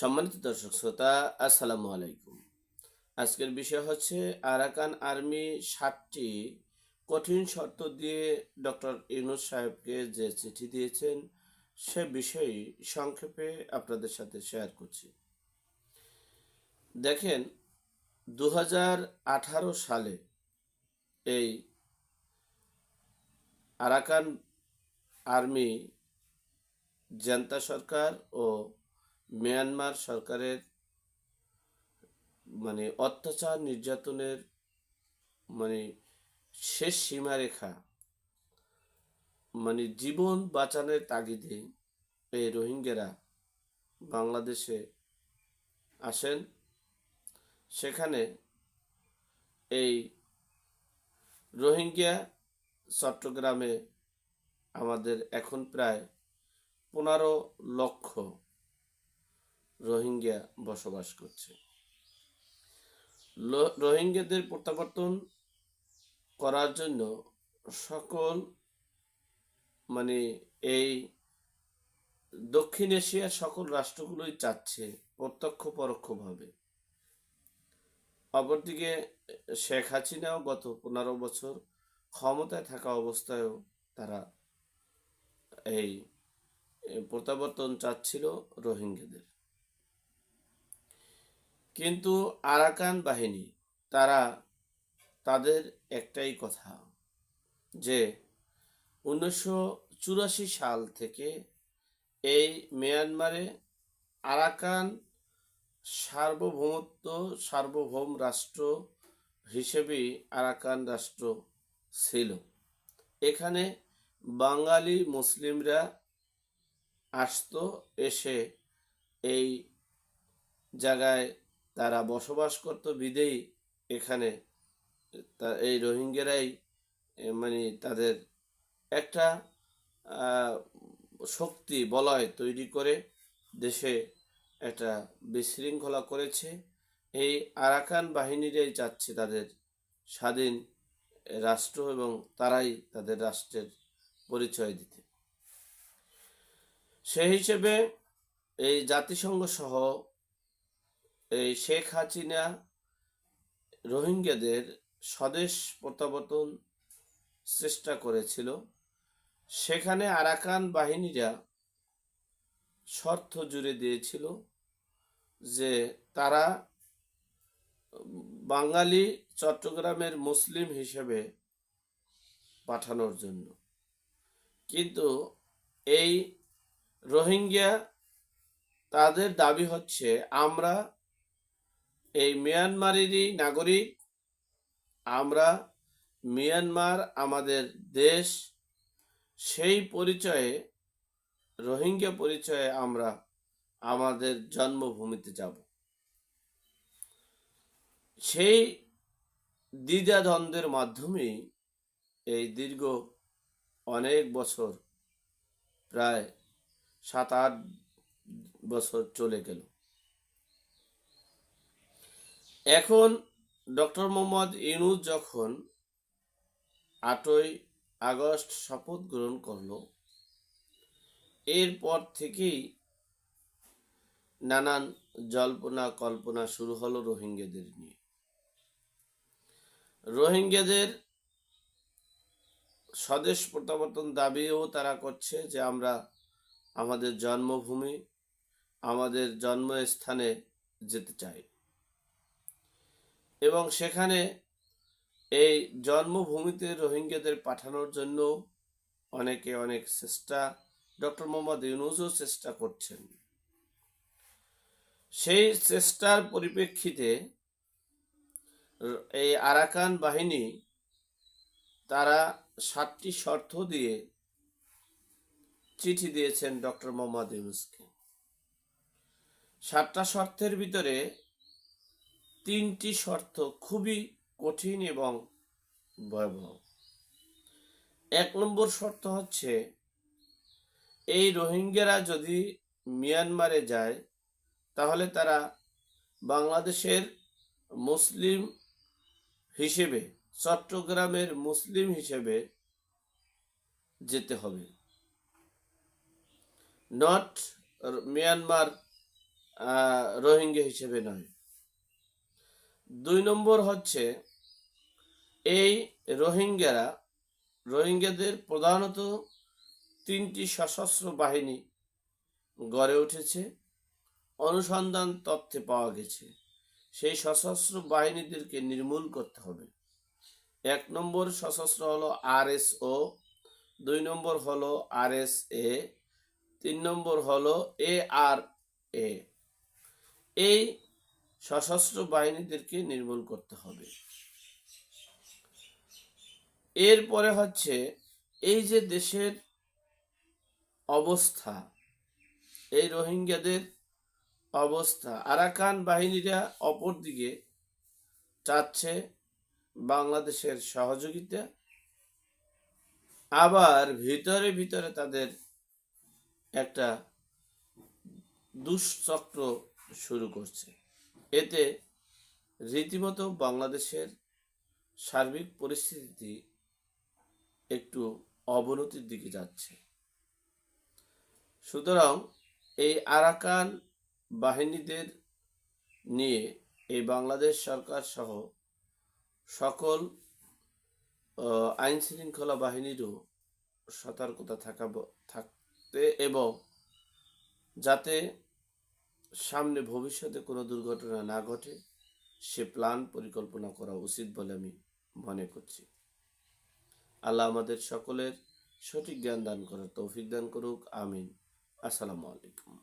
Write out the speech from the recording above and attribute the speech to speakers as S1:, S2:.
S1: সম্মানিত দর্শক শ্রোতা, আসসালামু আলাইকুম। আজকের বিষয় হচ্ছে আরাকান আর্মি সাতটি কঠিন শর্ত দিয়ে ডক্টর ইউনুস সাহেবকে যে চিঠি দিয়েছেন, সে বিষয়ে সংক্ষেপে আপনাদের সাথে শেয়ার করছি। দেখেন দু হাজার আঠারো সালে এই আরাকান আর্মি জান্তা সরকার ও মিয়ানমার সরকারের মানে অত্যাচার নির্যাতনের মানে শেষ সীমারেখা মানে জীবন বাঁচানোর তাগিদে এই রোহিঙ্গারা বাংলাদেশে আসেন। সেখানে এই রোহিঙ্গা চট্টগ্রামে আমাদের এখন প্রায় পনেরো লক্ষ রোহিঙ্গা বসবাস করছে। রোহিঙ্গাদের প্রত্যাবর্তন করার জন্য সকল মানে এই দক্ষিণ এশিয়ার সকল রাষ্ট্রগুলোই চাচ্ছে প্রত্যক্ষ পরোক্ষভাবে। অপরদিকে শেখ হাসিনাও গত পনেরো বছর ক্ষমতায় থাকা অবস্থায়ও তারা এই এই প্রত্যাবর্তন চাচ্ছিল রোহিঙ্গাদের। কিন্তু আরাকান বাহিনী, তারা তাদের একটাই কথা, যে উনিশশো চুরাশি সাল থেকে এই মিয়ানমারে আরাকান সার্বভৌমত্ব, সার্বভৌম রাষ্ট্র হিসেবেই আরাকান রাষ্ট্র ছিল। এখানে বাঙালি মুসলিমরা আসতো, এসে এই জায়গায় তারা বসবাস করত বিদেই এখানে। তা- এই রোহিঙ্গারাই মানে তাদের একটা শক্তি, বলয় তৈরি করে দেশে একটা বিশৃঙ্খলা করেছে। এই আরাকান বাহিনীরাই চাচ্ছে তাদের স্বাধীন রাষ্ট্র এবং তারাই তাদের রাষ্ট্রের পরিচয় দিতে। সেই হিসেবে এই জাতিসংঘ সহ এই শেখ হাসিনা রোহিঙ্গাদের স্বদেশ প্রত্যাবর্তন চেষ্টা করেছিল। সেখানে আরাকান বাহিনীরা শর্ত জুড়ে দিয়েছিল যে তারা বাঙালি চট্টগ্রামের মুসলিম হিসেবে পাঠানোর জন্য। কিন্তু এই রোহিঙ্গা তাদের দাবি হচ্ছে, আমরা এই মিয়ানমারেরই নাগরিক, আমরা মিয়ানমার আমাদের দেশ, সেই পরিচয়ে, রোহিঙ্গা পরিচয়ে আমরা আমাদের জন্মভূমিতে যাব। সেই দ্বিধাদ্বন্দ্বের মাধ্যমেই এই দীর্ঘ অনেক বছর, প্রায় সাত আট বছর চলে গেল। এখন ডক্টর মোহাম্মদ ইউনুস যখন আটই আগস্ট শপথ গ্রহণ করল, এরপর থেকেই নানান জল্পনা কল্পনা শুরু হলো রোহিঙ্গাদের নিয়ে। রোহিঙ্গাদের স্বদেশ প্রত্যাবর্তন দাবিও তারা করছে যে আমরা আমাদের জন্মভূমি, আমাদের জন্মস্থানে যেতে চাই। এবং সেখানে এই জন্মভূমিতে রোহিঙ্গাদের পাঠানোর জন্য অনেকে অনেক চেষ্টা, ডক্টর মোহাম্মদ ইউনুসও চেষ্টা করছেন। সেই চেষ্টার পরিপ্রেক্ষিতে এই আরাকান বাহিনী তারা সাতটি শর্ত দিয়ে চিঠি দিয়েছেন ডক্টর মোহাম্মদ ইউনুসকে। সাতটা শর্তের ভিতরে তিনটি শর্ত খুবই কঠিন এবং ভয়াবহ। এক নম্বর শর্ত হচ্ছে, এই রোহিঙ্গারা যদি মিয়ানমারে যায়, তাহলে তারা বাংলাদেশের মুসলিম হিসেবে, চট্টগ্রামের মুসলিম হিসেবে যেতে হবে। নট মিয়ানমার রোহিঙ্গা হিসেবে নয়। দুই নম্বর হচ্ছে, এই রোহিঙ্গারা, রোহিঙ্গাদের প্রধানত তিনটি সশস্ত্র বাহিনী গড়ে উঠেছে, অনুসন্ধান তথ্যে পাওয়া গেছে। সেই সশস্ত্র বাহিনীদেরকে নির্মূল করতে হবে। এক নম্বর সশস্ত্র হলো আরএসও, দুই নম্বর হলো আরএসএ, তিন নম্বর হলো এ আর এ। এই সশস্ত্র বাহিনীদেরকে নির্মূল করতে হবে। এরপরে হচ্ছে এই যে দেশের অবস্থা, এই রোহিঙ্গাদের অবস্থা, আরাকান বাহিনীরা অপরদিকে চাচ্ছে বাংলাদেশের সহযোগিতা। আবার ভিতরে ভিতরে তাদের একটা দুশ্চক্র শুরু করছে। এতে রীতিমতো বাংলাদেশের সার্বিক পরিস্থিতি একটু অবনতির দিকে যাচ্ছে। সুতরাং এই আরাকান বাহিনীদের নিয়ে এই বাংলাদেশ সরকার সহ সকল আইন শৃঙ্খলা বাহিনীরও সতর্কতা থাকা থাকতে এবং যাতে সামনে ভবিষ্যতে কোনো দুর্ঘটনা না ঘটে, সে প্ল্যান পরিকল্পনা করা উচিত বলে আমি মনে করছি। আল্লাহ আমাদের সকলের সঠিক জ্ঞান দান করার তৌফিক দান করুক। আমিন। আসসালামু আলাইকুম।